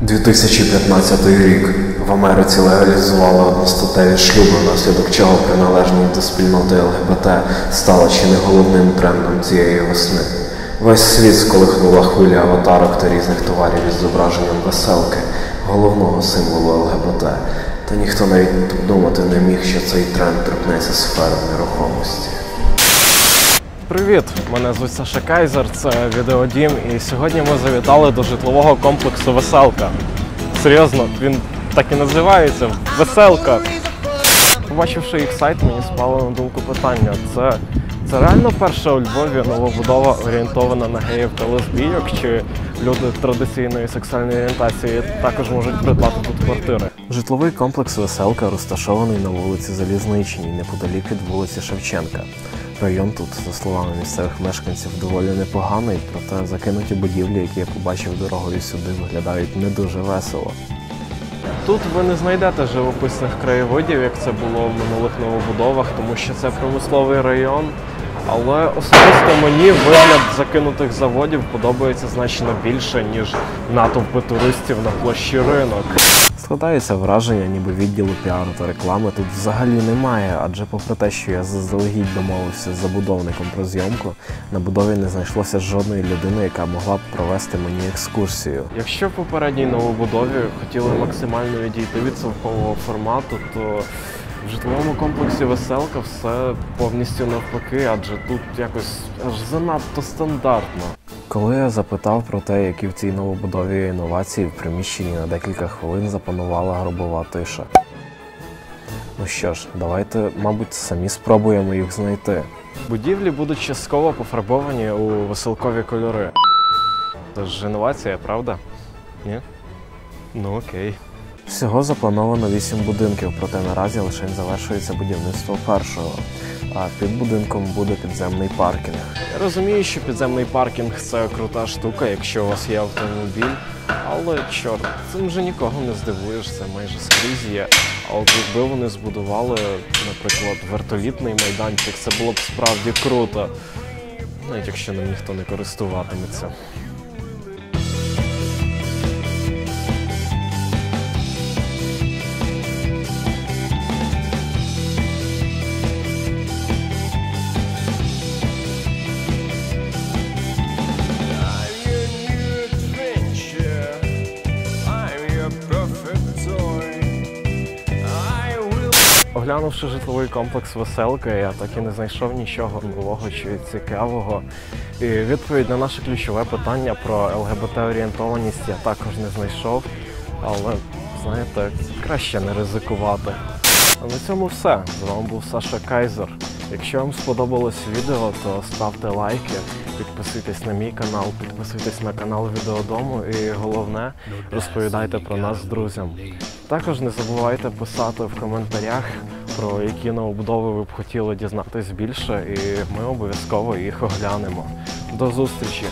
2015 рік в Америці легалізували одностатеві шлюби, внаслідок чого приналежність до спільноти ЛГБТ стала чи не головним трендом цієї весни. Весь світ сколихнула хвиля аватарок та різних товарів із зображенням веселки, головного символу ЛГБТ. Та ніхто навіть думати не міг, що цей тренд торкнеться сфери нерухомості. Привіт! Мене звуть Саша Кайзер, це Відеодім, і сьогодні ми завітали до житлового комплексу Веселка. Серйозно, він так і називається Веселка. Побачивши їх сайт, мені спало на думку питання. Це, це реально перша у Львові новобудова орієнтована на геїв та лесбійок, чи люди традиційної сексуальної орієнтації також можуть придбати тут квартири? Житловий комплекс Веселка розташований на вулиці Залізничній, неподалік від вулиці Шевченка. Район тут, за словами місцевих мешканців, доволі непоганий, проте закинуті будівлі, які я побачив дорогою сюди, виглядають не дуже весело. Тут ви не знайдете живописних краєвидів, як це було в минулих новобудовах, тому що це промисловий район. Але особисто мені вигляд закинутих заводів подобається значно більше, ніж натовпи туристів на площі ринок. Складається враження, ніби відділу піару та реклами тут взагалі немає, адже попри те, що я заздалегідь домовився з забудовником про зйомку, на будові не знайшлося жодної людини, яка могла б провести мені екскурсію. Якщо в попередній новобудові хотіли максимально відійти від совкового формату, то в житловому комплексі Веселка все повністю навпаки, адже тут якось аж занадто стандартно. Коли я запитав про те, які в цій новобудові інновації, в приміщенні на декілька хвилин запанувала гробова тиша. Ну що ж, давайте, мабуть, самі спробуємо їх знайти. Будівлі будуть частково пофарбовані у веселкові кольори. Це ж інновація, правда? Ні? Ну окей. Всього заплановано 8 будинків, проте наразі лише завершується будівництво першого. А під будинком буде підземний паркінг. Я розумію, що підземний паркінг це крута штука, якщо у вас є автомобіль. Але чорт, цим вже нікого не здивуєш, це майже скрізь є. А от якби вони збудували, наприклад, вертолітний майданчик, це було б справді круто. Навіть якщо ним ніхто не користуватиметься. Оглянувши житловий комплекс Веселка, я так і не знайшов нічого нового чи цікавого. І відповідь на наше ключове питання про ЛГБТ-орієнтованість я також не знайшов. Але знаєте, краще не ризикувати. А на цьому все. З вами був Саша Кайзер. Якщо вам сподобалось відео, то ставте лайки, підписуйтесь на мій канал, підписуйтесь на канал Відеодому і головне, розповідайте про нас друзям. Також не забувайте писати в коментарях, про які новобудови ви б хотіли дізнатись більше, і ми обов'язково їх оглянемо. До зустрічі!